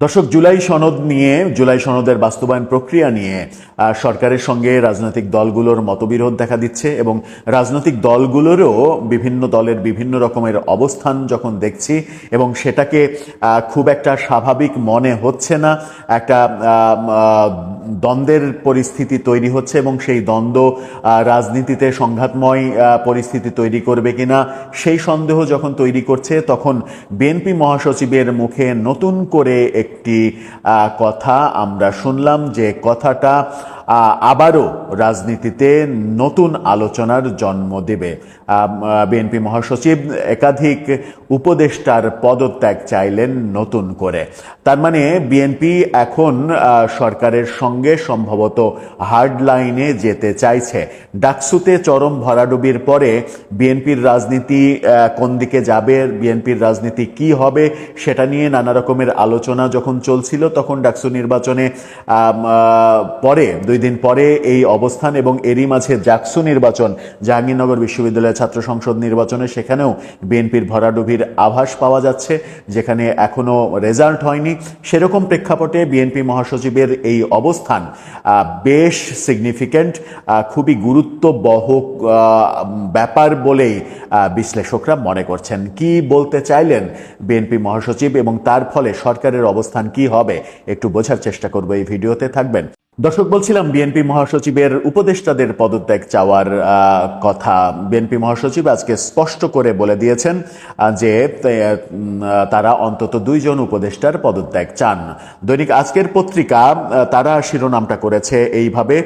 দর্শক, জুলাই সনদ নিয়ে, জুলাই সনদের বাস্তবায়ন প্রক্রিয়া নিয়ে সরকারের সঙ্গে রাজনৈতিক দলগুলোর মতবিরোধ দেখা দিচ্ছে এবং রাজনৈতিক দলগুলোরও বিভিন্ন দলের বিভিন্ন রকমের অবস্থান যখন দেখছি এবং সেটাকে খুব একটা স্বাভাবিক মনে হচ্ছে না। একটা দ্বন্দ্বের পরিস্থিতি তৈরি হচ্ছে এবং সেই দ্বন্দ্ব রাজনীতিতে সংঘাতময় পরিস্থিতি তৈরি করবে কিনা সেই সন্দেহ যখন তৈরি করছে, তখন বিএনপি মহাসচিবের মুখে নতুন করে একটি কথা আমরা শুনলাম যে কথাটা আবারও রাজনীতিতে নতুন আলোচনার জন্ম দেবে। বিএনপি মহাসচিব একাধিক উপদেষ্টার পদত্যাগ চাইলেন নতুন করে। তার মানে বিএনপি এখন সরকারের সঙ্গে সম্ভবত হার্ড লাইনে যেতে চাইছে। ডাকসুতে চরম ভরাডুবির পরে বিএনপির রাজনীতি কোন দিকে যাবে, বিএনপির রাজনীতি কি হবে, সেটা নিয়ে নানা রকমের আলোচনা যখন চলছিল, তখন ডাকসু নির্বাচনে পরে দুই দিন পরে এই অবস্থান এবং এরই মাঝে জাকসু নির্বাচন, জাহাঙ্গীরনগর বিশ্ববিদ্যালয়ের ছাত্র সংসদ নির্বাচনে সেখানেও বিএনপির ভরাডুবির আভাস পাওয়া যাচ্ছে, যেখানে এখনও রেজাল্ট হয়নি। সেরকম প্রেক্ষাপটে বিএনপি মহাসচিবের এই অবস্থান বেশ সিগনিফিক্যান্ট খুবই গুরুত্ববহ ব্যাপার বলেই বিশ্লেষকরা মনে করছেন। কি বলতে চাইলেন বিএনপি মহাসচিব এবং তার ফলে সরকারের অবস্থান কি হবে, একটু বোঝার চেষ্টা করব এই ভিডিওতে, থাকবেন। দর্শক, বলছিলাম বিএনপি মহাসচিবের উপদেষ্টাদের পদত্যাগ চাওয়ার কথা। বিএনপি মহাসচিব আজকে স্পষ্ট করে বলে দিয়েছেন যে তারা অন্তত দুইজন উপদেষ্টার পদত্যাগ চান। দৈনিক আজকের পত্রিকা তারা শিরোনামটা করেছে এইভাবে।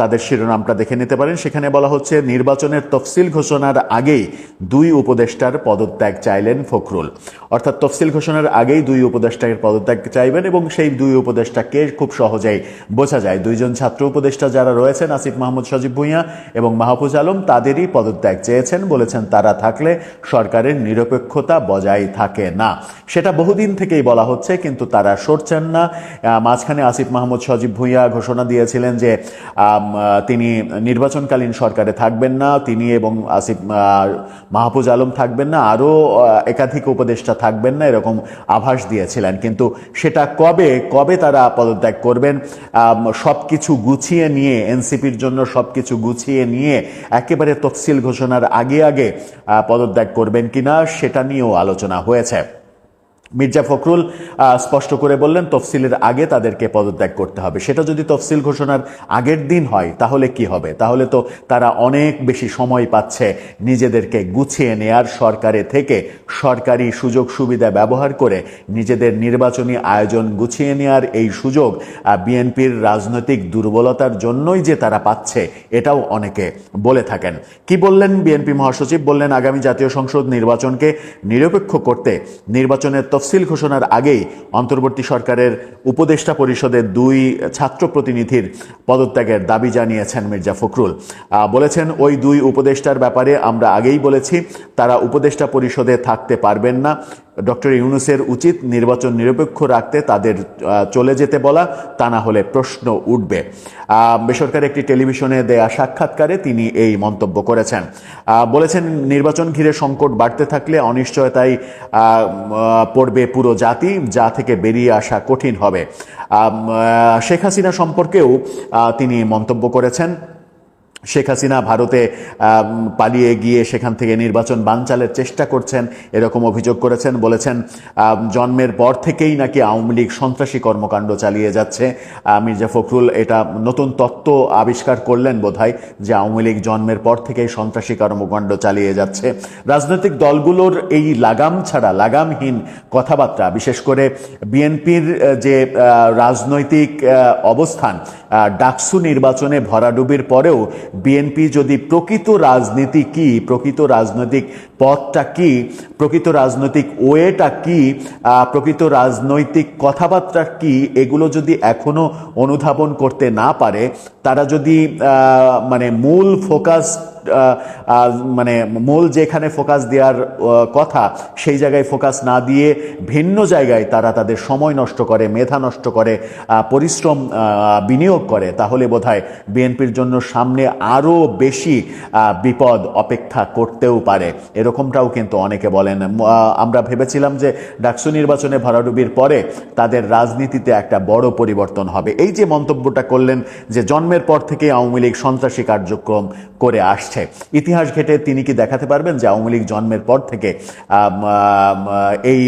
তাদের শিরোনামটা দেখে নিতে পারেন। সেখানে বলা হচ্ছে, নির্বাচনের তফসিল ঘোষণার আগেই দুই উপদেষ্টার পদত্যাগ চাইলেন ফখরুল। অর্থাৎ তফসিল ঘোষণার আগেই দুই উপদেষ্টার পদত্যাগ চাইবেন এবং সেই দুই উপদেষ্টাকে খুব সহজেই বোঝা যায়। দুইজন ছাত্র উপদেষ্টা যারা রয়েছেন, আসিফ মাহমুদ, সজীব ভুঁইয়া এবং মাহফুজ আলম, তাদেরই পদত্যাগ চেয়েছেন। বলেছেন, তারা থাকলে সরকারের নিরপেক্ষতা বজায় থাকে না। সেটা বহুদিন থেকেই বলা হচ্ছে, কিন্তু তারা সরছেন না। মাঝখানে আসিফ মাহমুদ, সজীব ভুঁইয়া ঘোষণা দিয়েছিলেন যে তিনি নির্বাচনকালীন সরকারে থাকবেন না। তিনি এবং আসিফ মাহফুজ আলম থাকবেন না। আরও একাধিক উপদেষ্টা থাকবেন না, এরকম আভাস দিয়েছিলেন। কিন্তু সেটা কবে কবে তারা পদত্যাগ করবেন? সব কিছু গুছিয়ে নিয়ে, এনসিপির জন্য সব কিছু গুছিয়ে নিয়ে একেবারে তফসিল ঘোষণার আগে আগে পদত্যাগ করবেন কিনা সেটা নিয়েও আলোচনা হয়েছে। মির্জা ফখরুল স্পষ্ট করে বললেন, তফসিলের আগে তাদেরকে পদত্যাগ করতে হবে। সেটা যদি তফসিল ঘোষণার আগের দিন হয়, তাহলে কি হবে? তাহলে তো তারা অনেক বেশি সময় পাচ্ছে নিজেদেরকে গুছিয়ে নেয়ার সরকারে থেকে সরকারি সুযোগ সুবিধা ব্যবহার করে নিজেদের নির্বাচনী আয়োজন গুছিয়ে নেয়ার এই সুযোগ বিএনপির রাজনৈতিক দুর্বলতার জন্যই যে তারা পাচ্ছে, এটাও অনেকে বলে থাকেন। কি বললেন বিএনপি মহাসচিব? বললেন, আগামী জাতীয় সংসদ নির্বাচনকে নিরপেক্ষ করতে নির্বাচনের তফসিল ঘোষণার আগেই অন্তর্বর্তী সরকারের উপদেষ্টা পরিষদের দুই ছাত্র প্রতিনিধির পদত্যাগের দাবি জানিয়েছেন মির্জা ফখরুল। বলেছেন, ওই দুই উপদেষ্টার ব্যাপারে আমরা আগেই বলেছি, তারা উপদেষ্টা পরিষদে থাকতে পারবেন না। ডক্টর ইউনুসের উচিত নির্বাচন নিরপেক্ষ রাখতে, তাদের চলে যেতে বলা, তা না হলে প্রশ্ন উঠবে। বেসরকারি একটি টেলিভিশনে দেয়া সাক্ষাৎকারে তিনি এই মন্তব্য করেছেন। বলেছেন, নির্বাচন ঘিরে সংকট বাড়তে থাকলে অনিশ্চয়তায় পড়বে পুরো জাতি, যা থেকে বেরিয়ে আসা কঠিন হবে। শেখ হাসিনা সম্পর্কেও তিনি মন্তব্য করেছেন। শেখ হাসিনা ভারতে পালিয়ে গিয়ে সেখান থেকে নির্বাচন বানচালের চেষ্টা করছেন, এরকম অভিযোগ করেছেন, বলেছেন জন্মের পর থেকেই নাকি আওয়ামী লীগ সন্ত্রাসী কর্মকাণ্ড চালিয়ে যাচ্ছে। মির্জা ফখরুল এটা নতুন তত্ত্ব আবিষ্কার করলেন বোধহয় যে আওয়ামী লীগ জন্মের পর থেকেই সন্ত্রাসী কর্মকাণ্ড চালিয়ে যাচ্ছে। রাজনৈতিক দলগুলোর এই লাগাম ছাড়া, লাগামহীন কথাবার্তা, বিশেষ করে বিএনপির যে রাজনৈতিক অবস্থান ডাকসু নির্বাচনে ভরাডুবির পরেও বিএনপি যদি প্রকৃত রাজনীতি কি, প্রকৃত রাজনৈতিক পথটা কি, প্রকৃত রাজনৈতিক ওয়েটা কি প্রকৃত রাজনৈতিক কথাবার্তা কি, এগুলো যদি এখনও অনুধাবন করতে না পারে, তারা যদি মানে মূল ফোকাস মানে মূল যেখানে ফোকাস দেওয়ার কথা, সেই জায়গায় ফোকাস না দিয়ে ভিন্ন জায়গায় তারা তাদের সময় নষ্ট করে, মেধা নষ্ট করে পরিশ্রম বিনিয়োগ করে, তাহলে বোধহয় বিএনপির জন্য সামনে আরও বেশি বিপদ অপেক্ষা করতেও পারে। এরকমটাও কিন্তু অনেকে বলেন। আমরা ভেবেছিলাম যে ডাকসু নির্বাচনে ভরাডুবির পরে তাদের রাজনীতিতে একটা বড় পরিবর্তন হবে। এই যে মন্তব্যটা করলেন যে জন্মের পর থেকে আওয়ামী লীগ সন্ত্রাসী কার্যক্রম করে আসছে ইতিহাস ঘেটে তিনি কি দেখাতে পারবেন যে আওয়ামী লীগ জন্মের পর থেকে এই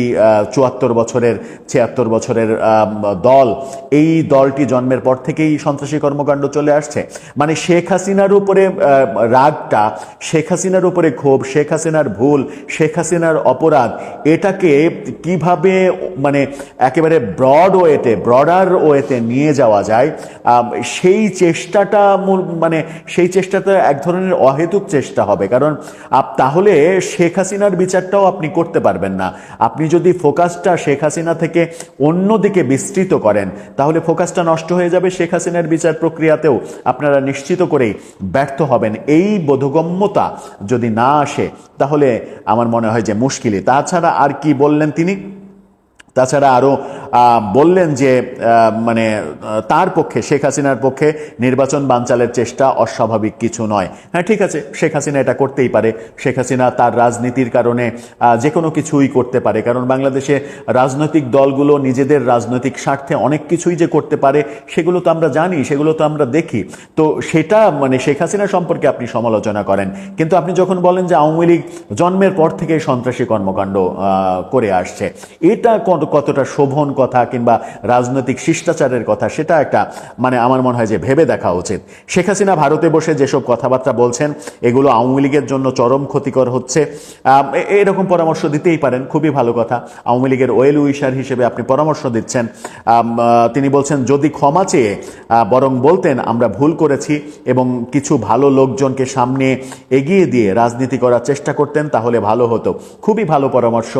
চুয়াত্তর বছরের, ছিয়াত্তর বছরের দল, এই দলটি জন্মের পর থেকেই সন্ত্রাসী কর্মকাণ্ড চলে আসছে। মানে শেখ হাসিনার উপরে রাগটা, শেখ হাসিনার উপরে ক্ষোভ, শেখ হাসিনার ভুল, শেখ হাসিনার অপরাধ, এটাকে কীভাবে মানে একেবারে ব্রড ওয়েতে ব্রডার ওয়েতে নিয়ে যাওয়া যায় সেই চেষ্টাটা মানে সেই চেষ্টাটা এক ধরনের অহেতুক চেষ্টা হবে। কারণ আপ- তাহলে শেখ হাসিনার বিচারটাও আপনি করতে পারবেন না। আপনি যদি ফোকাসটা শেখ হাসিনা থেকে অন্যদিকে বিস্তৃত করেন, তাহলে ফোকাসটা নষ্ট হয়ে যাবে শেখ হাসিনার বিচার প্রক্রিয়াতেও। আপনারা নিশ্চিত করেই ব্যর্থ হবেন। এই বোধগম্যতা যদি না আসে, তাহলে আমার মনে হয় যে মুশকিলই। তাছাড়া আর কি বললেন তিনি? তাছাড়া আরও বললেন যে মানে তার পক্ষে, শেখ হাসিনার পক্ষে নির্বাচন বানচালের চেষ্টা অস্বাভাবিক কিছু নয়। হ্যাঁ ঠিক আছে, শেখ হাসিনা এটা করতেই পারে। শেখ হাসিনা তার রাজনীতির কারণে যে কোনো কিছুই করতে পারে। কারণ বাংলাদেশে রাজনৈতিক দলগুলো নিজেদের রাজনৈতিক স্বার্থে অনেক কিছুই যে করতে পারে, সেগুলো তো আমরা জানি, সেগুলো তো আমরা দেখি। তো সেটা মানে শেখ হাসিনা সম্পর্কে আপনি সমালোচনা করেন। কিন্তু আপনি যখন বলেন যে আওয়ামী লীগ জন্মের পর থেকে সন্ত্রাসী কর্মকাণ্ড করে আসছে, এটা কতটা শোভন কথা কিংবা রাজনৈতিক শিষ্টাচারের কথা, সেটা একটা মানে আমার মনে হয় যে ভেবে দেখা উচিত। শেখ হাসিনা ভারতে বসে যেসব কথাবার্তা বলছেন, এগুলো আওয়ামী লীগের জন্য চরম ক্ষতিকর হচ্ছে। এরকম পরামর্শ দিতেই পারেন, খুবই ভালো কথা। আওয়ামী লীগের ওয়েল উইশার হিসেবে আপনি পরামর্শ দিচ্ছেন। তিনি বলছেন, যদি ক্ষমা চেয়ে বরং বলতেন আমরা ভুল করেছি এবং কিছু ভালো লোকজনকে সামনে এগিয়ে দিয়ে রাজনীতি করার চেষ্টা করতেন, তাহলে ভালো হতো। খুবই ভালো পরামর্শ।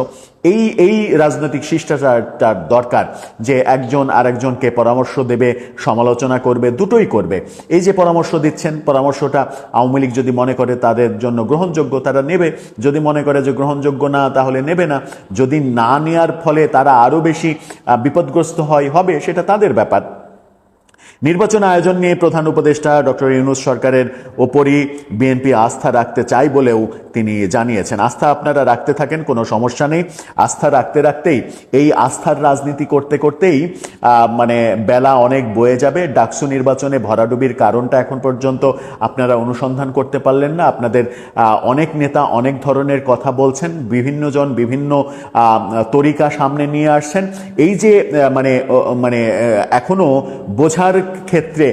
এই এই রাজনৈতিক শিষ্টাচারটার দরকার যে একজন আরেকজনকে পরামর্শ দেবে, সমালোচনা করবে, দুটোই করবে। এই যে পরামর্শ দিচ্ছেন, পরামর্শটা আওয়ামী লীগ যদি মনে করে তাদের জন্য গ্রহণযোগ্য, তারা নেবে। যদি মনে করে যে গ্রহণযোগ্য না, তাহলে নেবে না। যদি না নেওয়ার ফলে তারা আরও বেশি বিপদগ্রস্ত হয়, হবে, সেটা তাদের ব্যাপার। নির্বাচন আয়োজন নিয়ে প্রধান উপদেষ্টা ডক্টর ইউনুস সরকারের ওপরই বিএনপি আস্থা রাখতে চাই বলেও তিনি জানিয়েছেন। আস্থা আপনারা রাখতে থাকেন কোনো সমস্যা নেই। আস্থা রাখতে রাখতেই এই আস্থার রাজনীতি করতে করতেই মানে বেলা অনেক বয়ে যাবে। ডাকসু নির্বাচনে ভরাডুবির কারণটা এখন পর্যন্ত আপনারা অনুসন্ধান করতে পারলেন না। আপনাদের অনেক নেতা অনেক ধরনের কথা বলছেন। বিভিন্ন জন বিভিন্ন তরিকা সামনে নিয়ে আসছেন। এই যে মানে মানে আহ, এখনও বোঝার ক্ষেত্রে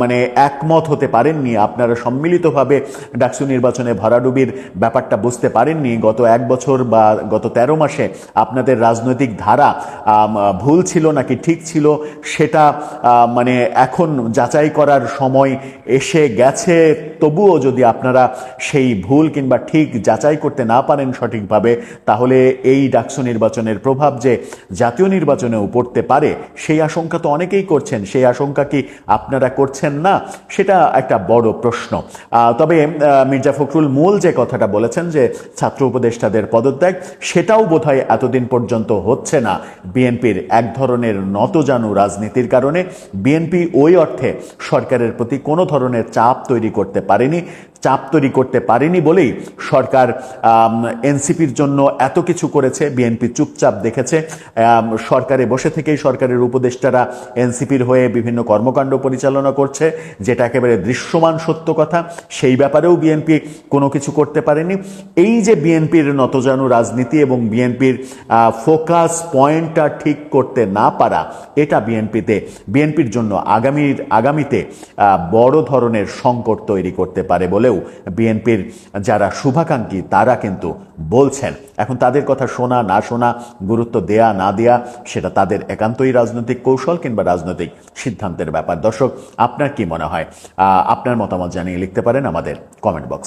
মানে একমত হতে পারেননি। আপনারা সম্মিলিতভাবে ডাকসু নির্বাচনে ভরাডুবির ব্যাপারটা বুঝতে পারেননি। গত এক বছর বা গত তেরো মাসে আপনাদের রাজনৈতিক ধারা ভুল ছিল নাকি ঠিক ছিল, সেটা মানে এখন যাচাই করার সময় এসে গেছে। তবুও যদি আপনারা সেই ভুল কিংবা ঠিক যাচাই করতে না পারেন সঠিকভাবে, তাহলে এই ডাকসু নির্বাচনের প্রভাব যে জাতীয় নির্বাচনেও পড়তে পারে, সেই আশঙ্কা তো অনেকেই করছেন। সেই আশঙ্কা কি আপনারা করছেন না? সেটা একটা বড় প্রশ্ন। তবে মির্জা ফখরুল মূল যে কথাটা বলেছেন যে ছাত্র উপদেষ্টাদের পদত্যাগ, সেটাও বোধহয় এতদিন পর্যন্ত হচ্ছে না। বিএনপির এক ধরনের নতজানু রাজনীতির কারণে বিএনপি ওই অর্থে সরকারের প্রতি কোনো ধরনের চাপ তৈরি করতে পারেনি। চাপ তৈরি করতে পারেনি বলেই সরকার এনসিপির জন্য এত কিছু করেছে, বিএনপি চুপচাপ দেখেছে। সরকারে বসে থেকেই সরকারের উপদেষ্টারা এনসিপির হয়ে বিভিন্ন কর্মকাণ্ড পরিচালনা করছে, যেটা একেবারে দৃশ্যমান সত্য কথা। সেই ব্যাপারেও বিএনপি কোনো কিছু করতে পারেনি। এই যে বিএনপির নতজানু রাজনীতি এবং বিএনপির ফোকাস পয়েন্টটা ঠিক করতে না পারা, এটা বিএনপিতে, বিএনপির জন্য আগামীর, আগামীতে বড় ধরনের সংকট তৈরি করতে পারে বলেও বিএনপির যারা শুভাকাঙ্ক্ষী, তারা কিন্তু বলছেন। এখন তাদের কথা শোনা, না শোনা, গুরুত্ব দেয়া, না দেয়া, সেটা তাদের একান্তই রাজনৈতিক কৌশল কিংবা রাজনৈতিক সিদ্ধান্তের ব্যাপার। দর্শক, আপনার কি মনে হয়? আপনার মতামত জানিয়ে লিখতে পারেন আমাদের কমেন্ট বক্স